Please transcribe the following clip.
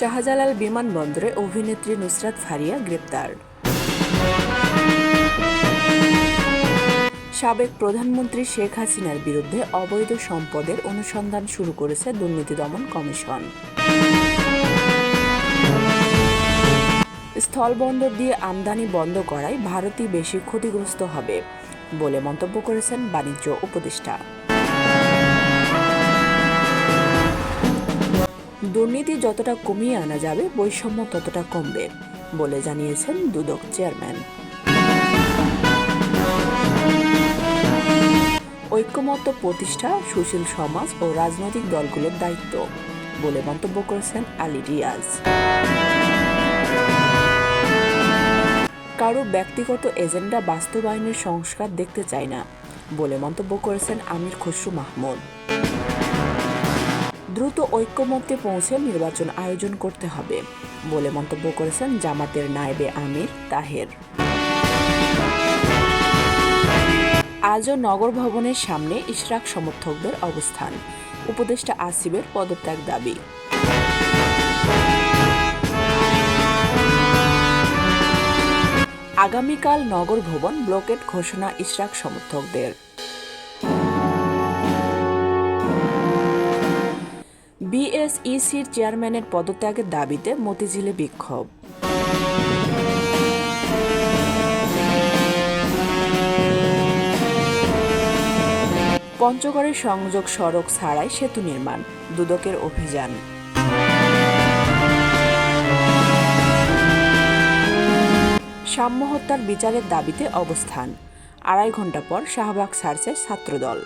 শাহজালাল বিমানবন্দরে অভিনেত্রী নুসরাত ফারিয়া গ্রেপ্তার। সাবেক প্রধানমন্ত্রী শেখ হাসিনার বিরুদ্ধে অবৈধ সম্পদের অনুসন্ধান শুরু করেছে দুর্নীতি দমন কমিশন। স্থলবন্দর দিয়ে আমদানি বন্ধ করায় ভারতই বেশি ক্ষতিগ্রস্ত হবে বলে মন্তব্য করেছেন বাণিজ্য উপদেষ্টা। দুর্নীতি যতটা কমিয়ে আনা যাবে, বৈষম্য ততটা কমবে, বলে জানিয়েছেন দুদক চেয়ারম্যান। ঐক্যমত্য প্রতিষ্ঠা সুশীল সমাজ ও রাজনৈতিক দলগুলোর দায়িত্ব, বলে মন্তব্য করেছেন আলী রিয়াজ। কারও ব্যক্তিগত এজেন্ডা বাস্তবায়নের সংস্কার দেখতে চায় না, বলে মন্তব্য করেছেন আমির খসরু মাহমুদ। দ্রুত ঐক্যমত্যে পৌঁছে নির্বাচন আয়োজন করতে হবে বলে মন্তব্য করেছেন জামাতের নায়েবে আমির তাহের। আজও নগর ভবনের সামনে ইশরাক সমর্থকদের অবস্থান। উপদেষ্টা আসিফের পদত্যাগ দাবি। আগামীকাল নগর ভবন ব্লকেট ঘোষণা ইশরাক সমর্থকদের। বিএসইসির চেয়ারম্যানের পদত্যাগের দাবিতে মতিঝিলে বিক্ষোভ। পঞ্চগড়ের সংযোগ সড়ক ছাড়াই সেতু নির্মাণ, দুদকের অভিযান। সাম্য হত্যার বিচারের দাবিতে অবস্থান। আড়াই ঘণ্টা পর শাহবাগ ছাড়ছে ছাত্রদল।